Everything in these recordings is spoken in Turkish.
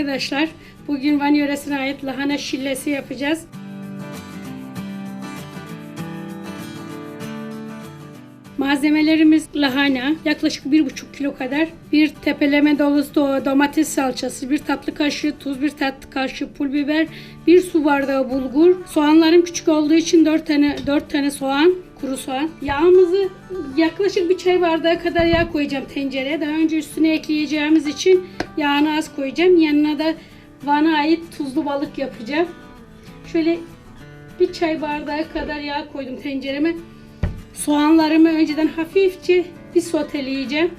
arkadaşlar. Bugün Van yöresine ait lahana şillesi yapacağız. Malzemelerimiz lahana, yaklaşık 1,5 kilo kadar. Bir tepeleme dolusu do- domates salçası, bir tatlı kaşığı tuz, bir tatlı kaşığı pul biber, bir su bardağı bulgur. Soğanlarım küçük olduğu için 4 tane 4 tane soğan, kuru soğan. Yağımızı yaklaşık bir çay bardağı kadar yağ koyacağım tencereye. Daha önce üstüne ekleyeceğimiz için yağını az koyacağım. Yanına da Van'a ait tuzlu balık yapacağım. Şöyle bir çay bardağı kadar yağ koydum tencereme. Soğanlarımı önceden hafifçe bir soteleyeceğim.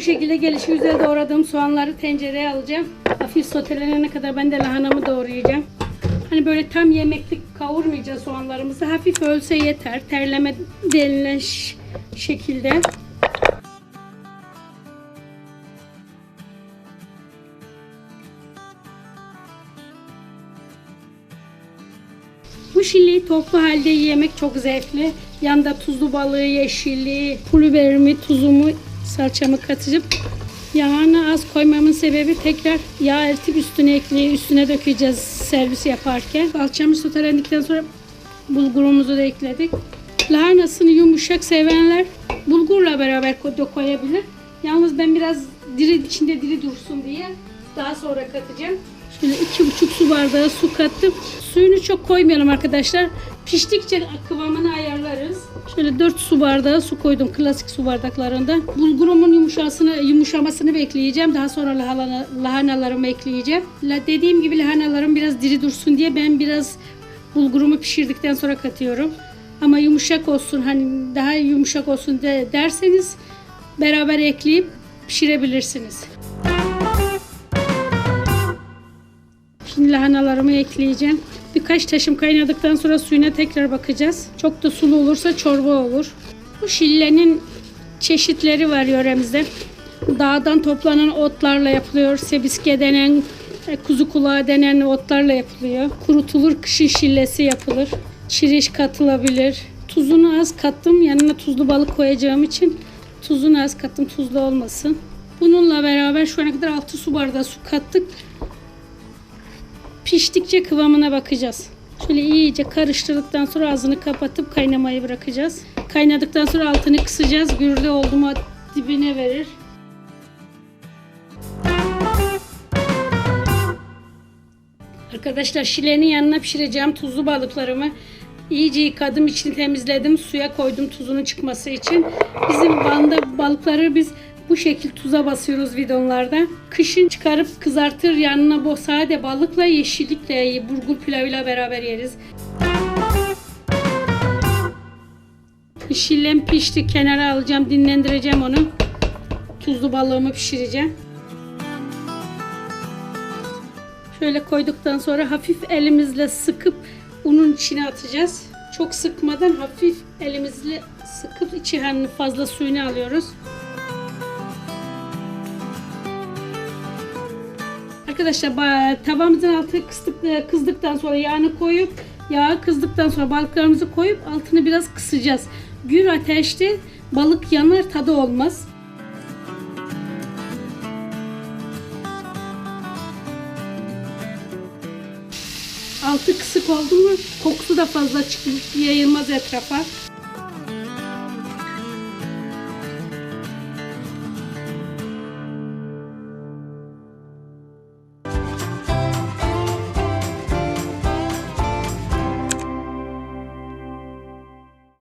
Bu şekilde gelişi güzel doğradığım soğanları tencereye alacağım. Hafif sotelenene kadar ben de lahanamı doğrayacağım. Hani böyle tam yemeklik kavurmayacağız soğanlarımızı. Hafif ölse yeter. Terleme denilen şekilde. Bu şilliyi toplu halde yemek çok zevkli. Yanında tuzlu balığı, yeşilliği, pul tuzumu, salçamı katıp yağını az koymamın sebebi tekrar yağ eritip üstüne ekleyip üstüne dökeceğiz servis yaparken. Salçamız sotelendikten sonra bulgurumuzu da ekledik. Lahanasını yumuşak sevenler bulgurla beraber da koyabilir. Yalnız ben biraz diri içinde diri dursun diye daha sonra katacağım. Şöyle iki buçuk su bardağı su kattım. Suyunu çok koymayalım arkadaşlar. Piştikçe kıvamını ayarlarız. Şöyle 4 su bardağı su koydum klasik su bardaklarından. Bulgurumun yumuşasını, yumuşamasını bekleyeceğim. Daha sonra lahana, lahanalarımı ekleyeceğim. La, dediğim gibi lahanalarım biraz diri dursun diye ben biraz bulgurumu pişirdikten sonra katıyorum. Ama yumuşak olsun hani daha yumuşak olsun de, derseniz beraber ekleyip pişirebilirsiniz. Şimdi lahanalarımı ekleyeceğim. Birkaç taşım kaynadıktan sonra suyuna tekrar bakacağız. Çok da sulu olursa çorba olur. Bu şillenin çeşitleri var yöremizde. Dağdan toplanan otlarla yapılıyor. Sebiske denen, e, kuzu kulağı denen otlarla yapılıyor. Kurutulur, kışın şillesi yapılır. Çiriş katılabilir. Tuzunu az kattım. Yanına tuzlu balık koyacağım için tuzunu az kattım. Tuzlu olmasın. Bununla beraber şu ana kadar 6 su bardağı su kattık. Piştikçe kıvamına bakacağız. Şöyle iyice karıştırdıktan sonra ağzını kapatıp kaynamayı bırakacağız. Kaynadıktan sonra altını kısacağız. Gürde oldu mu dibine verir. Arkadaşlar şilenin yanına pişireceğim tuzlu balıklarımı iyice yıkadım, içini temizledim, suya koydum tuzunun çıkması için. Bizim Van'da balıkları biz bu şekil tuza basıyoruz bidonlarda. Kışın çıkarıp kızartır yanına bu sade balıkla yeşillikle, burgul pilavıyla beraber yeriz. Şillem pişti. Kenara alacağım. Dinlendireceğim onu. Tuzlu balığımı pişireceğim. Şöyle koyduktan sonra hafif elimizle sıkıp unun içine atacağız. Çok sıkmadan hafif elimizle sıkıp içi hani fazla suyunu alıyoruz. Arkadaşlar tavamızın altı kıstık, kızdıktan sonra yağını koyup yağı kızdıktan sonra balıklarımızı koyup altını biraz kısacağız. Gür ateşte balık yanar tadı olmaz. Altı kısık oldu mu kokusu da fazla çıkıp yayılmaz etrafa.